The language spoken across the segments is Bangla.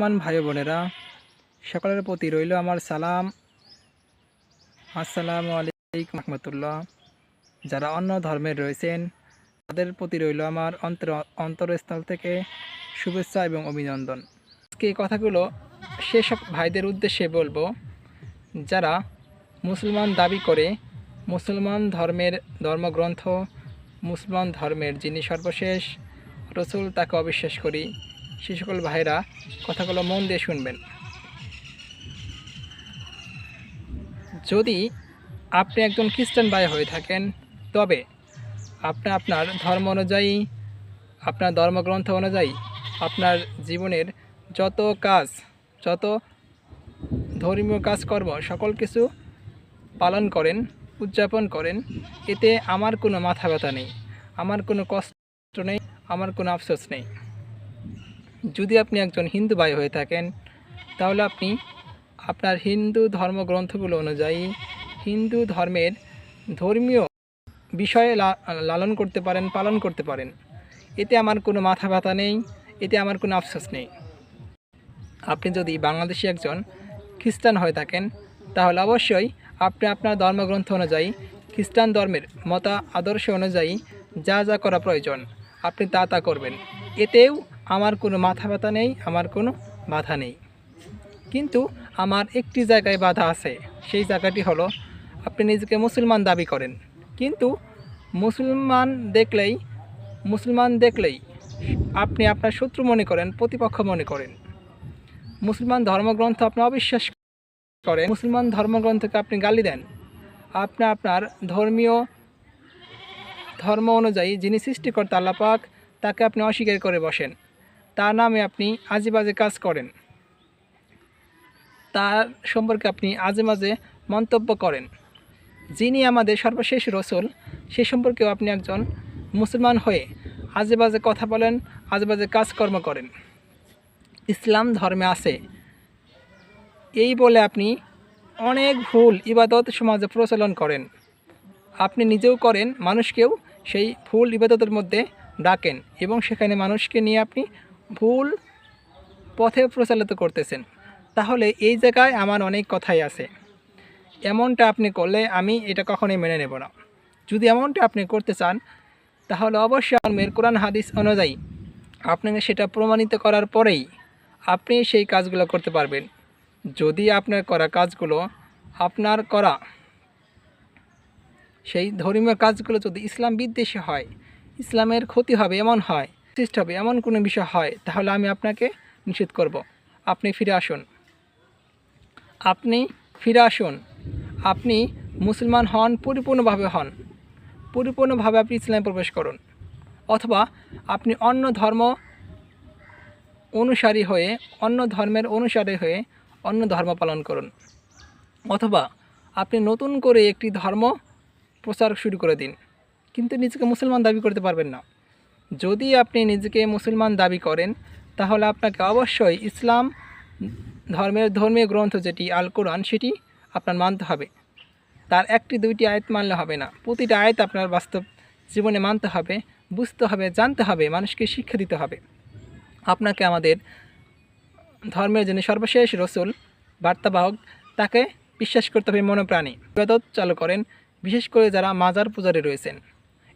মুসলমান ভাই বোনেরা সকলের প্রতি রইল আমার সালাম। আসসালামু আলাইকুম রহমতুল্লাহ। যারা অন্য ধর্মের রয়েছেন, তাদের প্রতি রইল আমার অন্তর, অন্তরস্থল থেকে শুভেচ্ছা এবং অভিনন্দন। আজকে এই কথাগুলো সেসব ভাইদের উদ্দেশ্যে বলব, যারা মুসলমান দাবি করে মুসলমান ধর্মের ধর্মগ্রন্থ, মুসলমান ধর্মের যিনি সর্বশেষ রসুল, তাকে অবিশ্বাস করি। সে সকল ভাইরা কথাগুলো মন দিয়ে শুনবেন। যদি আপনি একজন খ্রিস্টান ভাই হয়ে থাকেন, তবে আপনি আপনার ধর্ম অনুযায়ী, আপনার ধর্মগ্রন্থ অনুযায়ী আপনার জীবনের যত কাজ, যত ধর্মীয় কাজকর্ম, সকল কিছু পালন করেন, উদযাপন করেন, এতে আমার কোনো মাথা ব্যথা নেই, আমার কোনো কষ্ট নেই, আমার কোনো আফসোস নেই। যদি আপনি একজন হিন্দু ভাই হয়ে থাকেন, তাহলে আপনি আপনার হিন্দু ধর্মগ্রন্থগুলো অনুযায়ী হিন্দু ধর্মের ধর্মীয় বিষয়ে লালন করতে পারেন, পালন করতে পারেন। এতে আমার কোনো মাথা ব্যথা নেই, এতে আমার কোনো আফসোস নেই। আপনি যদি বাংলাদেশি একজন খ্রিস্টান হয়ে থাকেন, তাহলে অবশ্যই আপনি আপনার ধর্মগ্রন্থ অনুযায়ী খ্রিস্টান ধর্মের মতা আদর্শ অনুযায়ী যা যা করা প্রয়োজন, আপনি তা তা করবেন। এতেও আমার কোনো মাথা ব্যথা নেই, আমার কোনো বাধা নেই। কিন্তু আমার একটি জায়গায় বাধা আছে, সেই জায়গাটি হলো আপনি নিজেকে মুসলমান দাবি করেন। কিন্তু মুসলমান দেখলেই মুসলমান দেখলেই আপনি আপনার শত্রু মনে করেন, প্রতিপক্ষ মনে করেন। মুসলমান ধর্মগ্রন্থ আপনি অবিশ্বাস করেন, মুসলমান ধর্মগ্রন্থকে আপনি গালি দেন। আপনি আপনার ধর্মীয়, ধর্ম অনুযায়ী যিনি সৃষ্টিকর্তা আল্লাপাক তাকে আপনি অস্বীকার করে বসেন। তার নামে আপনি আজে বাজে কাজ করেন। তার সম্পর্কে আপনি আজে মাঝে মন্তব্য করেন। যিনি আমাদের সর্বশেষ রসুল, সে সম্পর্কেও আপনি একজন মুসলমান হয়ে আজে বাজে কথা বলেন, আজে বাজে কাজকর্ম করেন। ইসলাম ধর্মে আছে। এই বলে আপনি অনেক ভুল ইবাদত সমাজে প্রচলন করেন। আপনি নিজেও করেন, মানুষকেও সেই ভুল ইবাদতের মধ্যে ডাকেন এবং সেখানে মানুষকে নিয়ে আপনি ভুল পথে প্রচালিত করতেছেন। তাহলে এই জায়গায় আমার অনেক কথাই আছে। এমনটা আপনি করলে আমি এটা কখনোই মেনে নেব না। যদি এমনটা আপনি করতে চান, তাহলে অবশ্যই ধর্মের কোরআন হাদিস অনুযায়ী আপনাকে সেটা প্রমাণিত করার পরেই আপনি সেই কাজগুলো করতে পারবেন। যদি আপনার করা কাজগুলো, আপনার করা সেই ধর্মীয় কাজগুলো যদি ইসলাম বিদ্বেষী হয়, ইসলামের ক্ষতি হবে এমন হয় সৃষ্টি হবে, এমন কোনো বিষয় হয়, তাহলে আমি আপনাকে নিষেধ করব। আপনি ফিরে আসুন। আপনি ফিরে আসুন। আপনি মুসলমান হন, পরিপূর্ণভাবে হন। পরিপূর্ণভাবে আপনি ইসলামে প্রবেশ করুন। অথবা আপনি অন্য ধর্ম অনুসারী হয়ে, অন্য ধর্মের অনুসারী হয়ে অন্য ধর্ম পালন করুন। অথবা আপনি নতুন করে একটি ধর্ম প্রচার শুরু করে দিন। কিন্তু নিজেকে মুসলমান দাবি করতে পারবেন না। যদি আপনি নিজেকে মুসলমান দাবি করেন, তাহলে আপনাকে অবশ্যই ইসলাম ধর্মের ধর্মীয় গ্রন্থ যেটি আল কোরআন, সেটি আপনার মানতে হবে। তার একটি, দুইটি আয়াত মানলে হবে না। প্রতিটা আয়াত আপনার বাস্তব জীবনে মানতে হবে, বুঝতে হবে, জানতে হবে, মানুষকে শিক্ষা দিতে হবে। আপনাকে আমাদের ধর্মের যিনি সর্বশেষ রসুল, বার্তাবাহক, তাকে বিশ্বাস করতে হবে মনোপ্রাণী। ইবাদত চালু করেন, বিশেষ করে যারা মাজার পূজারে রয়েছেন।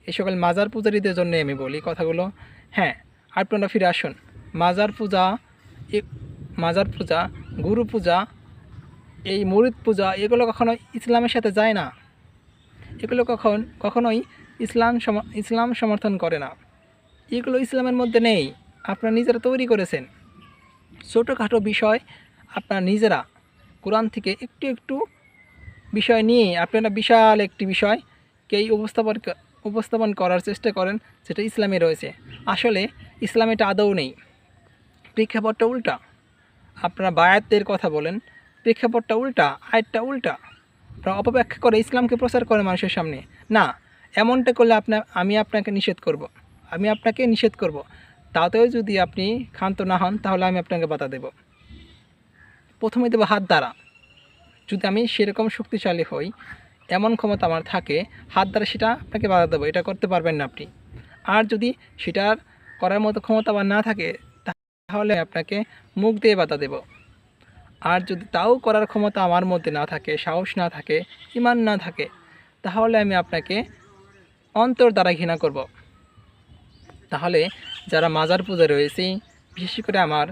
এই সকল মাজার পূজারীদের জন্য আমি বলি কথাগুলো। হ্যাঁ আপনারা ফিরে আসুন। মাজার পূজা মাজার পূজা, গুরু পূজা, এই মুরিদ পূজা, এগুলো কখনো ইসলামের সাথে যায় না। এগুলো কখন, কখনোই ইসলাম ইসলাম সমর্থন করে না। এগুলো ইসলামের মধ্যে নেই, আপনারা নিজেরা তৈরি করেছেন। ছোটোখাটো বিষয় আপনারা নিজেরা কোরআন থেকে একটু একটু বিষয় নিয়ে, আপনারা বিশাল একটি বিষয়কেই উপস্থাপন ক- উপস্থাপন করার চেষ্টা করেন যেটা ইসলামে রয়েছে। আসলে ইসলামে এটা আদৌ নেই। প্রেক্ষাপটটা উল্টা। আপনারা বায়াতের কথা বলেন, প্রেক্ষাপটটা উল্টা আয়টা উল্টা। আপনারা অপব্যাখ্যা করে ইসলামকে প্রচার করে মানুষের সামনে। না, এমনটা করলে আপনার আমি আপনাকে নিষেধ করব। আমি আপনাকে নিষেধ করব। তাতেও যদি আপনি ক্ষান্ত না হন, তাহলে আমি আপনাকে বাধা দেব। প্রথমে দেবো হাত দ্বারা। যদি আমি সেরকম শক্তিশালী হই এমন ক্ষমতা আমার থাকে, হাত দ্বারা সেটা আপনাকে বাধা দেবো, এটা করতে পারবেন না আপনি। আর যদি সেটার করার মতো ক্ষমতা আমার না থাকে, তাহলে আপনাকে মুখ দিয়ে বাধা দেব। আর যদি তাও করার ক্ষমতা আমার মধ্যে না থাকে, সাহস না থাকে, ইমান না থাকে, তাহলে আমি আপনাকে অন্তর দ্বারা ঘৃণা করব। তাহলে যারা মাজার পূজা রয়েছে, বিশেষ করে আমার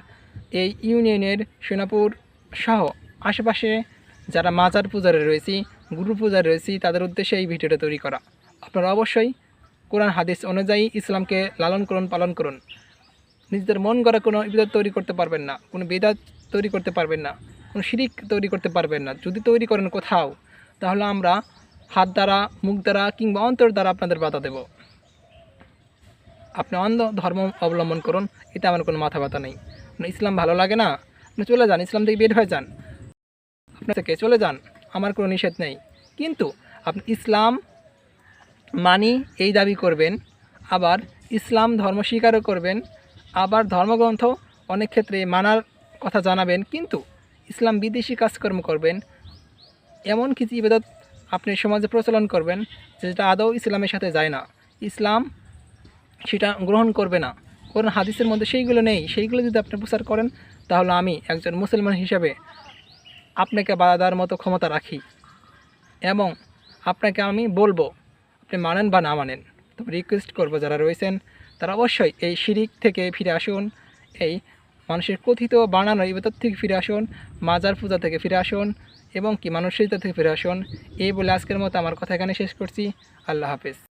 এই ইউনিয়নের সোনাপুর সহ আশেপাশে যারা মাজার পূজারে রয়েছে গুরু পূজারে রয়েছে, তাদের উদ্দেশ্যে এই ভিডিওটা তৈরি করা। আপনারা অবশ্যই কোরআন, হাদিস অনুযায়ী ইসলামকে লালন করুন, পালন করুন। নিজেদের মন গড়া কোনো ইবাদত তৈরি করতে পারবেন না, কোনো বেদাত তৈরি করতে পারবেন না, কোনো শিরিক তৈরি করতে পারবেন না। যদি তৈরি করেন কোথাও, তাহলে আমরা হাত দ্বারা, মুখ দ্বারা কিংবা অন্তর দ্বারা আপনাদের বাধা দেব। আপনি অন্ধ ধর্ম অবলম্বন করুন, এতে আমার কোনো মাথা ব্যথা নেই। ইসলাম ভালো লাগে না? আপনি চলে যান, ইসলাম থেকে বের হয়ে যান। আপনার থেকে চলে যান। আমার কোনো নিষেধ নেই। কিন্তু আপনি ইসলাম মানি এই দাবি করবেন, আবার ইসলাম ধর্ম স্বীকারও করবেন, আবার ধর্মগ্রন্থ অনেক ক্ষেত্রে মানার কথা জানাবেন, কিন্তু ইসলাম বিদেশি কাজকর্ম করবেন, এমন কিছু ইবাদত আপনি সমাজে প্রচলন করবেন যেটা আদৌ ইসলামের সাথে যায় না। ইসলাম সেটা গ্রহণ করবে না। কোন হাদিসের মধ্যে সেইগুলো নেই। সেইগুলো যদি আপনি প্রচার করেন, তাহলে আমি একজন মুসলমান হিসাবে আপনাকে বাধা দেওয়ার মতো ক্ষমতা রাখি। এবং আপনাকে আমি বলব, আপনি মানেন বা না মানেন, তবে রিকোয়েস্ট করব যারা রয়েছেন, তারা অবশ্যই এই শিরিক থেকে ফিরে আসুন, এই মানুষের কথিত বানানো ইবাদত থেকে ফিরে আসুন, মাজার পূজা থেকে ফিরে আসুন, এবং কি মানুষের থেকে ফিরে আসুন, এই বলে আজকের মতো আমার কথা এখানে শেষ করছি। আল্লাহ হাফেজ।